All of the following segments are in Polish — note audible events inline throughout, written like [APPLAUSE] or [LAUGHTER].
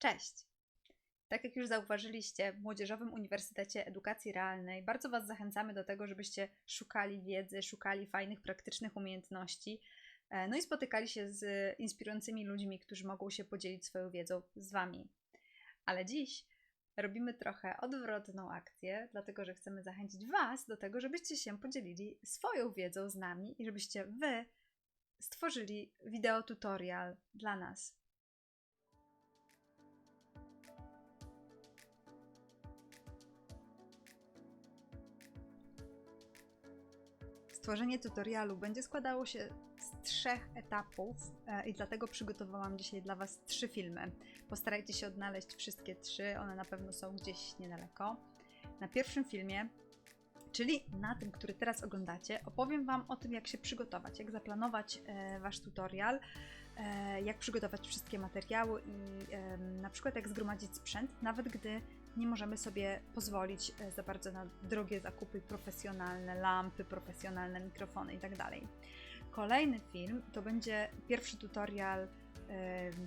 Cześć! Tak jak już zauważyliście, w Młodzieżowym Uniwersytecie Edukacji Realnej bardzo Was zachęcamy do tego, żebyście szukali wiedzy, szukali fajnych, praktycznych umiejętności, e, no i spotykali się z inspirującymi ludźmi, którzy mogą się podzielić swoją wiedzą z Wami. Ale dziś robimy trochę odwrotną akcję, dlatego że chcemy zachęcić Was do tego, żebyście się podzielili swoją wiedzą z nami i żebyście Wy stworzyli wideo tutorial dla nas. Stworzenie tutorialu będzie składało się z trzech etapów e, i dlatego przygotowałam dzisiaj dla Was trzy filmy. Postarajcie się odnaleźć wszystkie trzy, one na pewno są gdzieś niedaleko. Na pierwszym filmie, czyli na tym, który teraz oglądacie, opowiem Wam o tym, jak się przygotować, jak zaplanować e, Wasz tutorial, e, jak przygotować wszystkie materiały i na przykład jak zgromadzić sprzęt, nawet gdy nie możemy sobie pozwolić e, za bardzo na drogie zakupy profesjonalne, lampy, profesjonalne mikrofony itd. Kolejny film to będzie pierwszy tutorial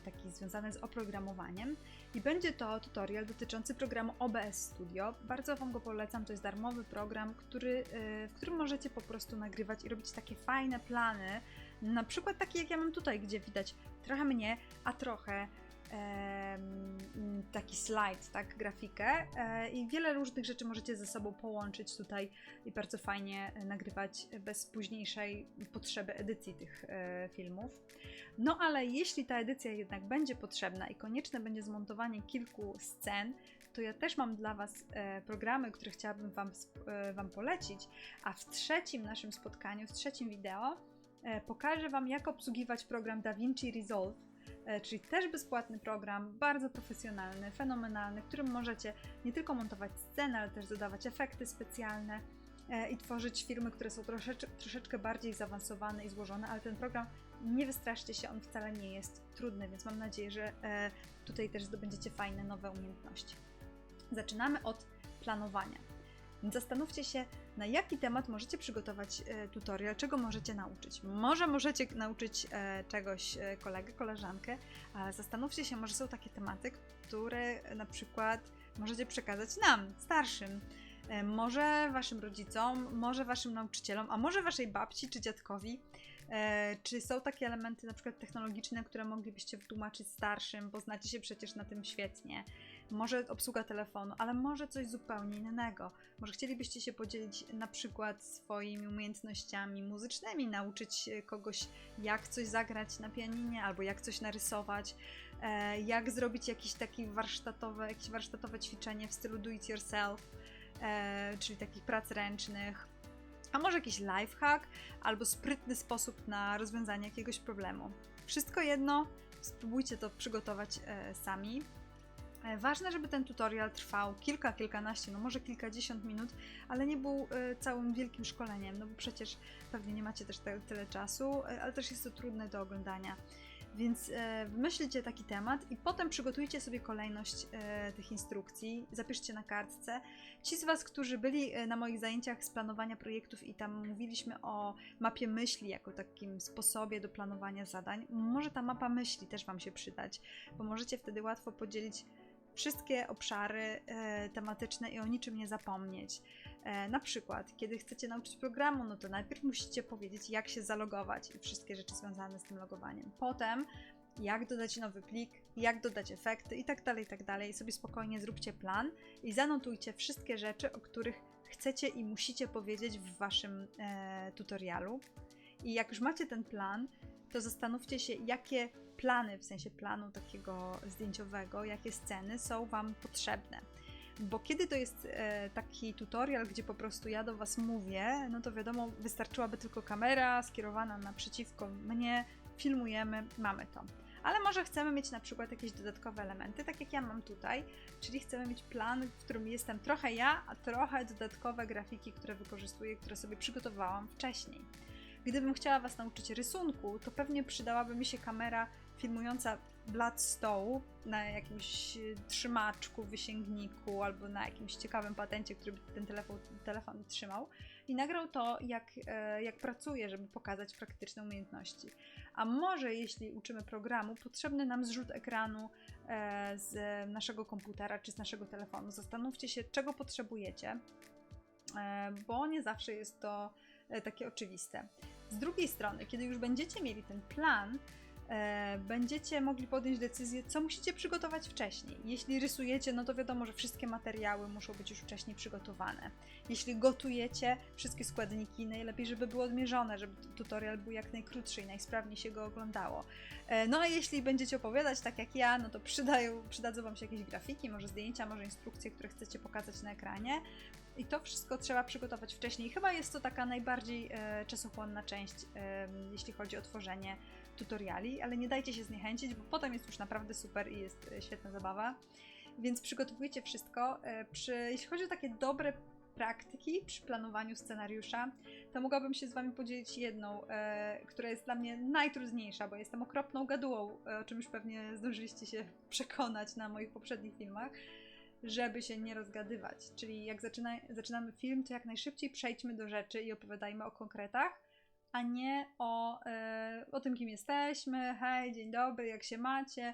taki związany z oprogramowaniem i będzie to tutorial dotyczący programu OBS Studio. Bardzo Wam go polecam, to jest darmowy program, który, e, w którym możecie po prostu nagrywać i robić takie fajne plany, na przykład takie jak ja mam tutaj, gdzie widać trochę mnie, a trochę taki slajd, tak, grafikę e, i wiele różnych rzeczy możecie ze sobą połączyć tutaj i bardzo fajnie nagrywać bez późniejszej potrzeby edycji tych e, filmów. No ale jeśli ta edycja jednak będzie potrzebna i konieczne będzie zmontowanie kilku scen, to ja też mam dla Was e, programy, które chciałabym Wam, wam polecić, a w trzecim naszym spotkaniu, w trzecim wideo pokażę Wam, jak obsługiwać program DaVinci Resolve E, czyli też bezpłatny program, bardzo profesjonalny, fenomenalny, w którym możecie nie tylko montować sceny, ale też dodawać efekty specjalne e, i tworzyć filmy, które są troszeczkę, troszeczkę bardziej zaawansowane i złożone, ale ten program nie wystraszcie się, on wcale nie jest trudny, więc mam nadzieję, że e, tutaj też zdobędziecie fajne nowe umiejętności. Zaczynamy od planowania. Zastanówcie się, na jaki temat możecie przygotować e, tutorial, czego możecie nauczyć. Może możecie nauczyć e, czegoś e, kolegę, koleżankę, zastanówcie się, może są takie tematy, które na przykład możecie przekazać nam, starszym, może waszym rodzicom, może waszym nauczycielom, a może waszej babci czy dziadkowi. Czy są takie elementy na przykład technologiczne, które moglibyście wytłumaczyć starszym, bo znacie się przecież na tym świetnie może obsługa telefonu, ale może coś zupełnie innego. Może chcielibyście się podzielić na przykład swoimi umiejętnościami muzycznymi, nauczyć kogoś, jak coś zagrać na pianinie, albo jak coś narysować, e, jak zrobić jakieś takie warsztatowe, jakieś warsztatowe ćwiczenie w stylu do it yourself, e, czyli takich prac ręcznych. A może jakiś lifehack albo sprytny sposób na rozwiązanie jakiegoś problemu. Wszystko jedno, spróbujcie to przygotować e, sami. E, ważne, żeby ten tutorial trwał kilka, kilkanaście, no może kilkadziesiąt minut, ale nie był e, całym wielkim szkoleniem, no bo przecież pewnie nie macie też te, tyle czasu, e, ale też jest to trudne do oglądania. Więc wymyślcie taki temat i potem przygotujcie sobie kolejność tych instrukcji, zapiszcie na kartce. Ci z Was, którzy byli na moich zajęciach z planowania projektów i tam mówiliśmy o mapie myśli jako takim sposobie do planowania zadań, może ta mapa myśli też Wam się przydać, bo możecie wtedy łatwo podzielić wszystkie obszary e, tematyczne i o niczym nie zapomnieć. E, na przykład, kiedy chcecie nauczyć programu, no to najpierw musicie powiedzieć, jak się zalogować i wszystkie rzeczy związane z tym logowaniem. Potem, jak dodać nowy plik, jak dodać efekty i tak dalej, i tak dalej. Sobie spokojnie zróbcie plan i zanotujcie wszystkie rzeczy, o których chcecie i musicie powiedzieć w waszym e, tutorialu. I jak już macie ten plan, to zastanówcie się, jakie plany, w sensie planu takiego zdjęciowego, jakie sceny są Wam potrzebne. Bo kiedy to jest e, taki tutorial, gdzie po prostu ja do Was mówię, no to wiadomo, wystarczyłaby tylko kamera skierowana naprzeciwko mnie, filmujemy, mamy to. Ale może chcemy mieć na przykład jakieś dodatkowe elementy, tak jak ja mam tutaj, czyli chcemy mieć plan, w którym jestem trochę ja, a trochę dodatkowe grafiki, które wykorzystuję, które sobie przygotowałam wcześniej. Gdybym chciała Was nauczyć rysunku, to pewnie przydałaby mi się kamera filmująca blat stołu na jakimś trzymaczku, wysięgniku albo na jakimś ciekawym patencie, który by ten telefon, telefon trzymał. i nagrał to, jak, e, jak pracuje, żeby pokazać praktyczne umiejętności. A może jeśli uczymy programu, potrzebny nam zrzut ekranu e, z naszego komputera czy z naszego telefonu. Zastanówcie się, czego potrzebujecie, e, bo nie zawsze jest to e, takie oczywiste. Z drugiej strony, kiedy już będziecie mieli ten plan, e, będziecie mogli podjąć decyzję, co musicie przygotować wcześniej. Jeśli rysujecie, no to wiadomo, że wszystkie materiały muszą być już wcześniej przygotowane. Jeśli gotujecie, wszystkie składniki najlepiej, żeby były odmierzone, żeby tutorial był jak najkrótszy i najsprawniej się go oglądało. E, No a jeśli będziecie opowiadać tak jak ja, no to przydają, przydadzą Wam się jakieś grafiki, może zdjęcia, może instrukcje, które chcecie pokazać na ekranie. I to wszystko trzeba przygotować wcześniej. Chyba jest to taka najbardziej e, czasochłonna część, e, jeśli chodzi o tworzenie tutoriali, ale nie dajcie się zniechęcić, bo potem jest już naprawdę super i jest e, świetna zabawa. Więc przygotowujcie wszystko. E, przy, jeśli chodzi o takie dobre praktyki przy planowaniu scenariusza, to mogłabym się z Wami podzielić jedną, e, która jest dla mnie najtrudniejsza, bo jestem okropną gadułą, e, o czym już pewnie zdążyliście się [LAUGHS] przekonać na moich poprzednich filmach, żeby się nie rozgadywać. Czyli jak zaczyna, zaczynamy film, to jak najszybciej przejdźmy do rzeczy i opowiadajmy o konkretach, a nie o, e, o tym, kim jesteśmy, hej, dzień dobry, jak się macie,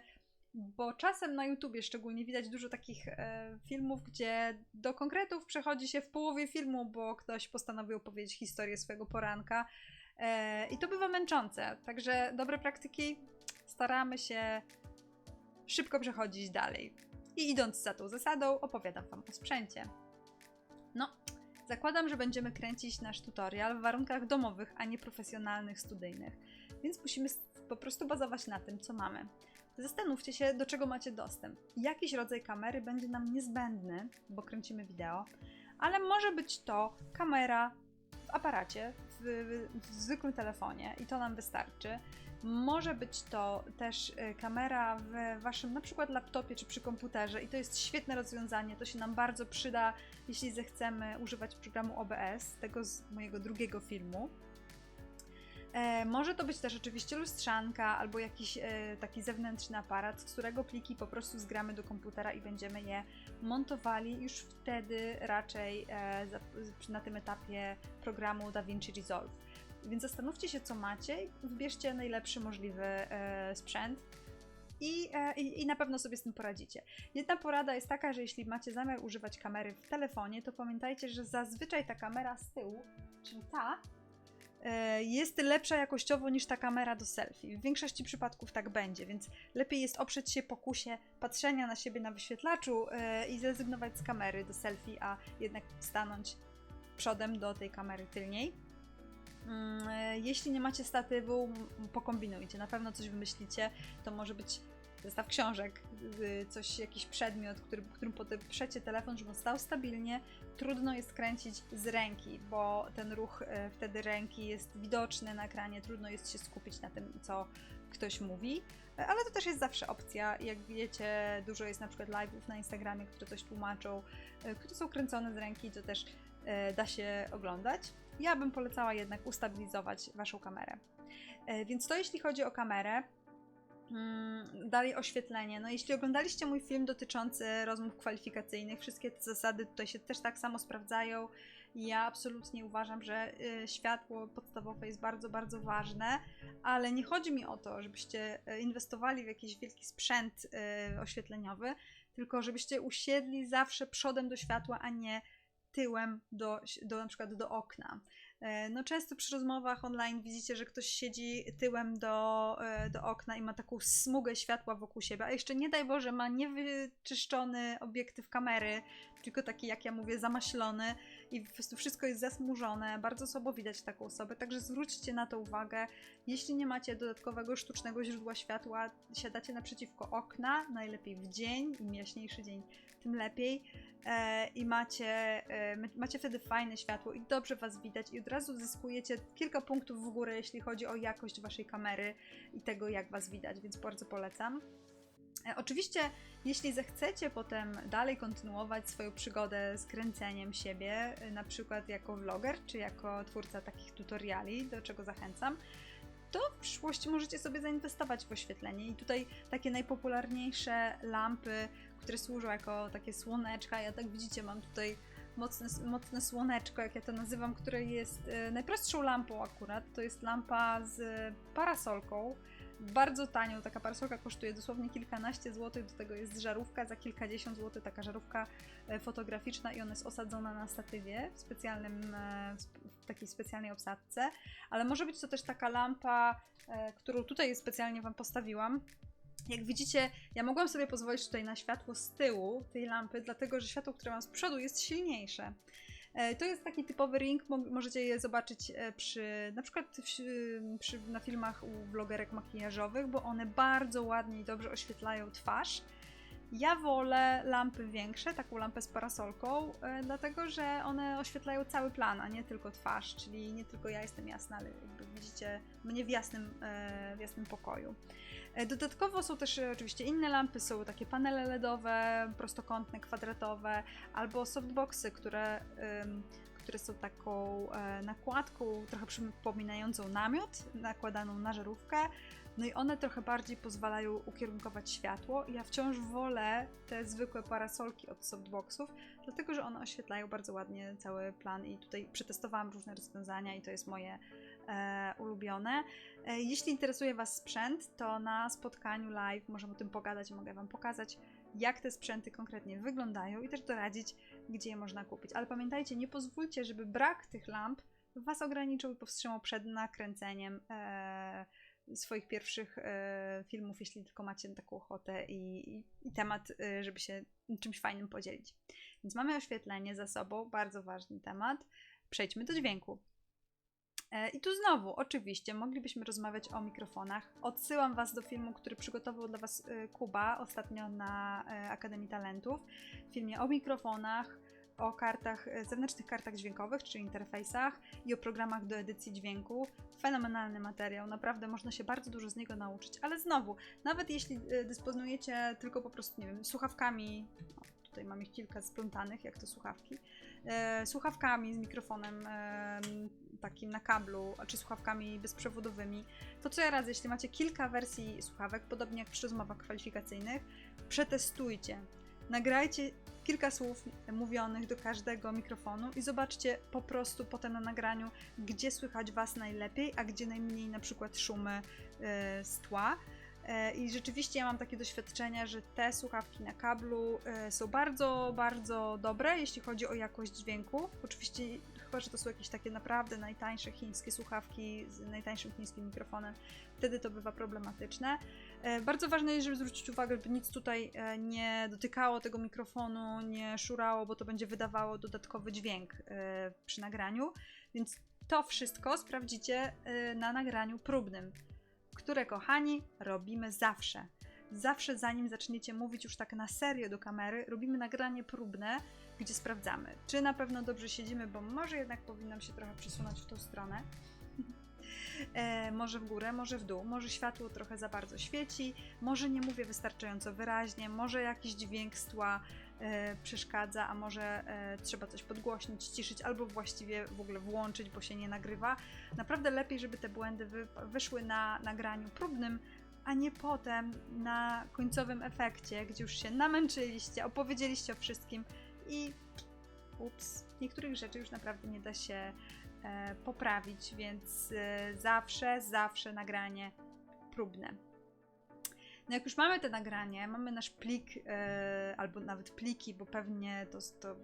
bo czasem na YouTubie szczególnie widać dużo takich e, filmów, gdzie do konkretów przechodzi się w połowie filmu, bo ktoś postanowił opowiedzieć historię swojego poranka e, i to bywa męczące. Także dobre praktyki staramy się szybko przechodzić dalej. I idąc za tą zasadą, opowiadam Wam o sprzęcie. No, zakładam, że będziemy kręcić nasz tutorial w warunkach domowych, a nie profesjonalnych, studyjnych, więc musimy po prostu bazować na tym, co mamy. Zastanówcie się, do czego macie dostęp. Jakiś rodzaj kamery będzie nam niezbędny, bo kręcimy wideo, ale może być to kamera w aparacie, w, w, zwykłym telefonie i to nam wystarczy. Może być to też y, kamera w waszym na przykład laptopie czy przy komputerze i to jest świetne rozwiązanie. To się nam bardzo przyda, jeśli zechcemy używać programu OBS, tego z mojego drugiego filmu. E, może to być też oczywiście lustrzanka albo jakiś e, taki zewnętrzny aparat, z którego pliki po prostu zgramy do komputera i będziemy je montowali już wtedy raczej e, za, na tym etapie programu DaVinci Resolve. Więc zastanówcie się, co macie, wybierzcie najlepszy możliwy e, sprzęt i, e, i, i na pewno sobie z tym poradzicie. Jedna porada jest taka, że jeśli macie zamiar używać kamery w telefonie, to pamiętajcie, że zazwyczaj ta kamera z tyłu, czyli ta, jest lepsza jakościowo niż ta kamera do selfie. W większości przypadków tak będzie, więc lepiej jest oprzeć się pokusie patrzenia na siebie na wyświetlaczu e, i zrezygnować z kamery do selfie, a jednak stanąć przodem do tej kamery tylniej. Mm, e, Jeśli nie macie statywu, pokombinujcie. Na pewno coś wymyślicie. To może być zestaw książek, y, coś, jakiś przedmiot, który, którym podeprzecie telefon, żeby on stał stabilnie. Trudno jest kręcić z ręki, bo ten ruch e, wtedy ręki jest widoczny na ekranie. Trudno jest się skupić na tym, co ktoś mówi. Ale to też jest zawsze opcja. Jak wiecie, dużo jest na przykład live'ów na Instagramie, które coś tłumaczą, e, które są kręcone z ręki, to też da się oglądać. Ja bym polecała jednak ustabilizować Waszą kamerę. Więc to jeśli chodzi o kamerę. Mm, Dalej oświetlenie. No, jeśli oglądaliście mój film dotyczący rozmów kwalifikacyjnych, wszystkie te zasady tutaj się też tak samo sprawdzają. Ja absolutnie uważam, że y, światło podstawowe jest bardzo, bardzo ważne, ale nie chodzi mi o to, żebyście y, inwestowali w jakiś wielki sprzęt y, oświetleniowy, tylko żebyście usiedli zawsze przodem do światła, a nie tyłem do, do na przykład do okna. E, No często przy rozmowach online widzicie, że ktoś siedzi tyłem do, e, do okna i ma taką smugę światła wokół siebie, a jeszcze nie daj Boże ma niewyczyszczony obiektyw kamery, tylko taki jak ja mówię zamaślony i po prostu wszystko jest zasmużone, bardzo słabo widać taką osobę, także zwróćcie na to uwagę. Jeśli nie macie dodatkowego sztucznego źródła światła, siadacie naprzeciwko okna, najlepiej w dzień, im jaśniejszy dzień, tym lepiej e, i macie, ma- macie wtedy fajne światło i dobrze Was widać i razu zyskujecie kilka punktów w górę, jeśli chodzi o jakość Waszej kamery i tego, jak Was widać, więc bardzo polecam. E, Oczywiście, jeśli zechcecie potem dalej kontynuować swoją przygodę z kręceniem siebie, e, na przykład jako vloger, czy jako twórca takich tutoriali, do czego zachęcam, to w przyszłości możecie sobie zainwestować w oświetlenie. I tutaj takie najpopularniejsze lampy, które służą jako takie słoneczka. Ja tak widzicie, mam tutaj mocne, mocne słoneczko, jak ja to nazywam, które jest e, najprostszą lampą akurat. To jest lampa z parasolką. Bardzo tanią, taka parasolka kosztuje dosłownie kilkanaście złotych, do tego jest żarówka. Za kilkadziesiąt złotych, taka żarówka e, fotograficzna i ona jest osadzona na statywie w specjalnym, e, w takiej specjalnej obsadce, ale może być to też taka lampa, którą tutaj specjalnie Wam postawiłam, jak widzicie, ja mogłam sobie pozwolić tutaj na światło z tyłu tej lampy, dlatego że światło, które mam z przodu jest silniejsze. E, To jest taki typowy ring, mo- możecie je zobaczyć e, przy, na przykład przy, na filmach u vlogerek makijażowych, bo one bardzo ładnie i dobrze oświetlają twarz. Ja wolę lampy większe, taką lampę z parasolką, e, dlatego że one oświetlają cały plan, a nie tylko twarz, czyli nie tylko ja jestem jasna, ale widzicie mnie w jasnym, w jasnym pokoju. E, Dodatkowo są też e, oczywiście inne lampy, są takie panele LEDowe, prostokątne, kwadratowe, albo softboxy, które, które są taką e, nakładką trochę przypominającą namiot, nakładaną na żarówkę. No i one trochę bardziej pozwalają ukierunkować światło. Ja wciąż wolę te zwykłe parasolki od softboxów, dlatego że one oświetlają bardzo ładnie cały plan i tutaj przetestowałam różne rozwiązania i to jest moje e, ulubione. E, Jeśli interesuje Was sprzęt, to na spotkaniu live możemy o tym pogadać, mogę Wam pokazać, jak te sprzęty konkretnie wyglądają i też doradzić, gdzie je można kupić. Ale pamiętajcie, nie pozwólcie, żeby brak tych lamp Was ograniczył i powstrzymał przed nakręceniem e, swoich pierwszych e, filmów, jeśli tylko macie taką ochotę i, i, i temat, e, żeby się czymś fajnym podzielić. Więc mamy oświetlenie za sobą, bardzo ważny temat. Przejdźmy do dźwięku. E, I tu znowu, oczywiście, moglibyśmy rozmawiać o mikrofonach. Odsyłam Was do filmu, który przygotował dla Was e, Kuba ostatnio na e, Akademii Talentów. W filmie o mikrofonach, o kartach, zewnętrznych kartach dźwiękowych, czy interfejsach i o programach do edycji dźwięku. Fenomenalny materiał, naprawdę można się bardzo dużo z niego nauczyć, ale znowu, nawet jeśli dysponujecie tylko po prostu, nie wiem, słuchawkami, tutaj mam ich kilka splątanych, jak to słuchawki, e, słuchawkami z mikrofonem e, takim na kablu, czy słuchawkami bezprzewodowymi, to co ja radzę, jeśli macie kilka wersji słuchawek, podobnie jak przy rozmowach kwalifikacyjnych, przetestujcie. Nagrajcie kilka słów mówionych do każdego mikrofonu i zobaczcie po prostu potem na nagraniu, gdzie słychać Was najlepiej, a gdzie najmniej na przykład szumy e, z tła. E, I rzeczywiście ja mam takie doświadczenia, że te słuchawki na kablu e, są bardzo, bardzo dobre, jeśli chodzi o jakość dźwięku. Oczywiście, chyba że to są jakieś takie naprawdę najtańsze chińskie słuchawki z najtańszym chińskim mikrofonem, wtedy to bywa problematyczne. E, Bardzo ważne jest, żeby zwrócić uwagę, żeby nic tutaj nie dotykało tego mikrofonu, nie szurało, bo to będzie wydawało dodatkowy dźwięk przy nagraniu. Więc to wszystko sprawdzicie na nagraniu próbnym, które, kochani, robimy zawsze. Zawsze zanim zaczniecie mówić już tak na serio do kamery, robimy nagranie próbne, gdzie sprawdzamy, czy na pewno dobrze siedzimy, bo może jednak powinnam się trochę przesunąć w tą stronę. [LAUGHS] E, może w górę, może w dół, może światło trochę za bardzo świeci, może nie mówię wystarczająco wyraźnie, może jakiś dźwięk z tła przeszkadza, a może e, trzeba coś podgłośnić, ciszyć, albo właściwie w ogóle włączyć, bo się nie nagrywa. Naprawdę lepiej, żeby te błędy wy, wyszły na nagraniu próbnym, a nie potem na końcowym efekcie, gdzie już się namęczyliście, opowiedzieliście o wszystkim i ups, niektórych rzeczy już naprawdę nie da się e, poprawić, więc e, zawsze, zawsze nagranie próbne. No jak już mamy te nagranie, mamy nasz plik, e, albo nawet pliki, bo pewnie to, to,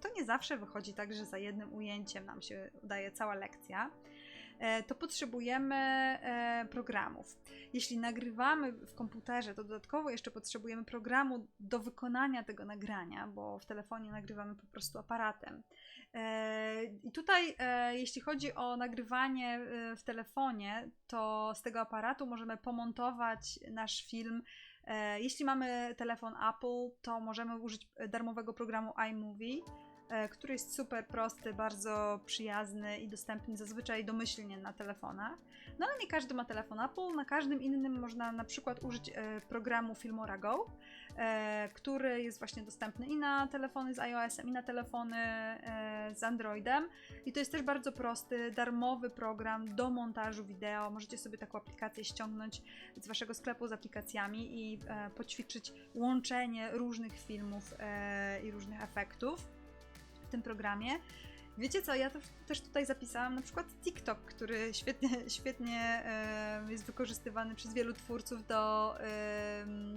to nie zawsze wychodzi tak, że za jednym ujęciem nam się udaje cała lekcja, to potrzebujemy e, programów. Jeśli nagrywamy w komputerze, to dodatkowo jeszcze potrzebujemy programu do wykonania tego nagrania, bo w telefonie nagrywamy po prostu aparatem. E, I tutaj, e, jeśli chodzi o nagrywanie e, w telefonie, to z tego aparatu możemy pomontować nasz film. E, Jeśli mamy telefon Apple, to możemy użyć darmowego programu iMovie, e, który jest super prosty, bardzo przyjazny i dostępny zazwyczaj domyślnie na telefonach. No ale nie każdy ma telefon Apple, na każdym innym można na przykład użyć e, programu Filmora Go, e, który jest właśnie dostępny i na telefony z iOS-em, i na telefony e, z Androidem. I to jest też bardzo prosty, darmowy program do montażu wideo. Możecie sobie taką aplikację ściągnąć z waszego sklepu z aplikacjami i e, poćwiczyć łączenie różnych filmów e, i różnych efektów. W tym programie. Wiecie co, ja też tutaj zapisałam na przykład TikTok, który świetnie, [LAUGHS] świetnie jest wykorzystywany przez wielu twórców do,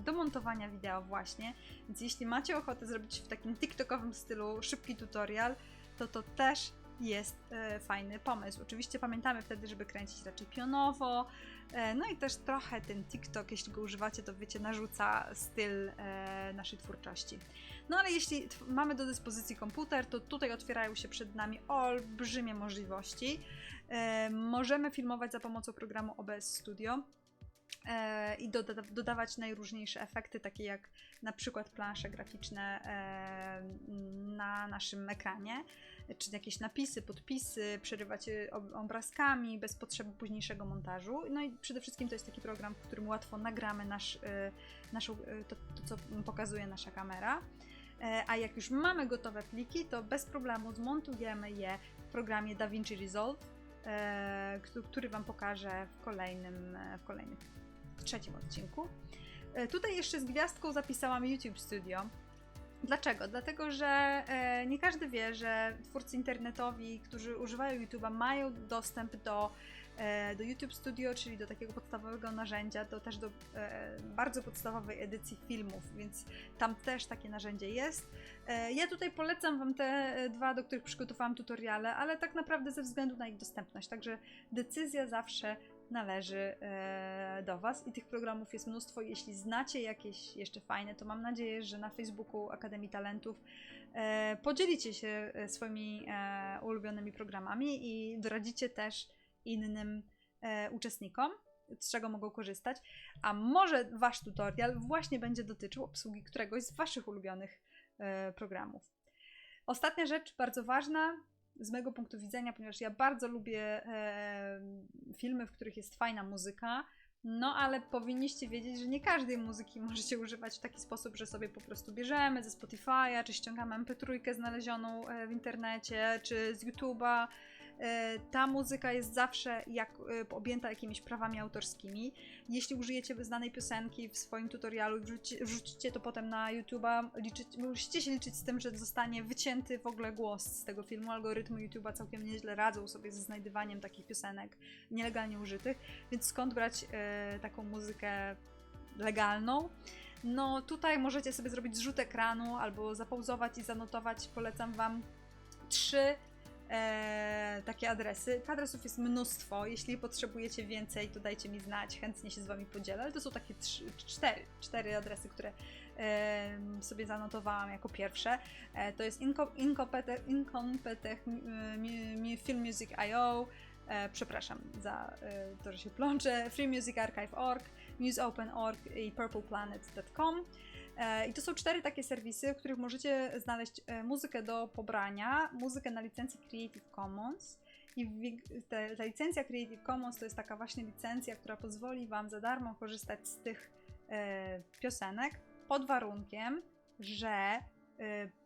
do montowania wideo właśnie. Więc jeśli macie ochotę zrobić w takim TikTokowym stylu szybki tutorial, to to też jest e, fajny pomysł. Oczywiście pamiętamy wtedy, żeby kręcić raczej pionowo, e, no i też trochę ten TikTok, jeśli go używacie, to wiecie, narzuca styl e, naszej twórczości. No ale jeśli mamy do dyspozycji komputer, to tutaj otwierają się przed nami olbrzymie możliwości. E, możemy filmować za pomocą programu OBS Studio i doda- dodawać najróżniejsze efekty, takie jak na przykład plansze graficzne e, na naszym ekranie, czy jakieś napisy, podpisy, przerywać ob- obrazkami bez potrzeby późniejszego montażu. No i przede wszystkim to jest taki program, w którym łatwo nagramy nasz, e, naszą, e, to, to, co pokazuje nasza kamera. E, A jak już mamy gotowe pliki, to bez problemu zmontujemy je w programie DaVinci Resolve, e, któ- który Wam pokażę w kolejnym, e, w kolejnym, w trzecim odcinku. E, Tutaj jeszcze z gwiazdką zapisałam YouTube Studio. Dlaczego? Dlatego, że e, nie każdy wie, że twórcy internetowi, którzy używają YouTube'a, mają dostęp do, e, do YouTube Studio, czyli do takiego podstawowego narzędzia, do też do bardzo podstawowej edycji filmów, więc tam też takie narzędzie jest. Ja tutaj polecam Wam te dwa, do których przygotowałam tutoriale, ale tak naprawdę ze względu na ich dostępność. Także decyzja zawsze należy e, do Was i tych programów jest mnóstwo. Jeśli znacie jakieś jeszcze fajne, to mam nadzieję, że na Facebooku Akademii Talentów e, podzielicie się e, swoimi ulubionymi programami i doradzicie też innym uczestnikom, z czego mogą korzystać. A może Wasz tutorial właśnie będzie dotyczył obsługi któregoś z Waszych ulubionych programów. Ostatnia rzecz, bardzo ważna z mojego punktu widzenia, ponieważ ja bardzo lubię e, filmy, w których jest fajna muzyka. No, ale powinniście wiedzieć, że nie każdej muzyki [LAUGHS] możecie używać w taki sposób, że sobie po prostu bierzemy ze Spotify'a, czy ściągamy MP3 znalezioną e, w internecie, czy z YouTube'a. E, Ta muzyka jest zawsze jak, e, objęta jakimiś prawami autorskimi. Jeśli użyjecie znanej piosenki w swoim tutorialu i wrzuci, wrzucicie to potem na YouTube'a, musicie się liczyć z tym, że zostanie wycięty w ogóle głos z tego filmu. Algorytmy YouTube'a całkiem nieźle radzą sobie ze znajdywaniem takich piosenek nielegalnie użytych, więc skąd brać e, taką muzykę legalną? No tutaj możecie sobie zrobić zrzut ekranu albo zapauzować i zanotować. Polecam Wam trzy e, takie adresy. Adresów jest mnóstwo. Jeśli potrzebujecie więcej, to dajcie mi znać, chętnie się z Wami podzielę. Ale to są takie trzy, cztery, cztery adresy, które e, sobie zanotowałam jako pierwsze. E, to jest Inco, Incompetech, Incompetech e, przepraszam za e, to, że się plączę. Free Music Archive.org, MuseOpen.org i PurplePlanet.com. E, I to są cztery takie serwisy, w których możecie znaleźć e, muzykę do pobrania, muzykę na licencji Creative Commons. I ta licencja Creative Commons to jest taka właśnie licencja, która pozwoli Wam za darmo korzystać z tych e, piosenek pod warunkiem, że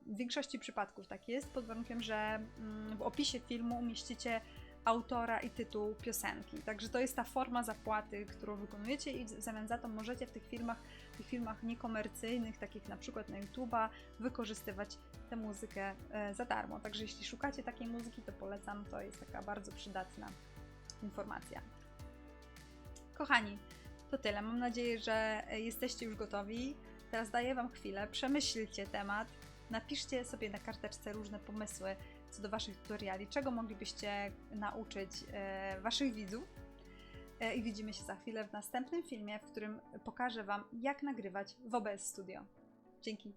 w większości przypadków tak jest, pod warunkiem, że mm, w opisie filmu umieścicie autora i tytuł piosenki. Także to jest ta forma zapłaty, którą wykonujecie i w zamian za to możecie w tych filmach, w tych filmach niekomercyjnych, takich na przykład na YouTube'a, wykorzystywać tę muzykę e, za darmo. Także jeśli szukacie takiej muzyki, to polecam, to jest taka bardzo przydatna informacja. Kochani, to tyle. Mam nadzieję, że e, jesteście już gotowi. Teraz daję Wam chwilę, przemyślcie temat, napiszcie sobie na karteczce różne pomysły co do Waszych tutoriali, czego moglibyście nauczyć e, Waszych widzów. E, I widzimy się za chwilę w następnym filmie, w którym pokażę Wam, jak nagrywać w OBS Studio. Dzięki.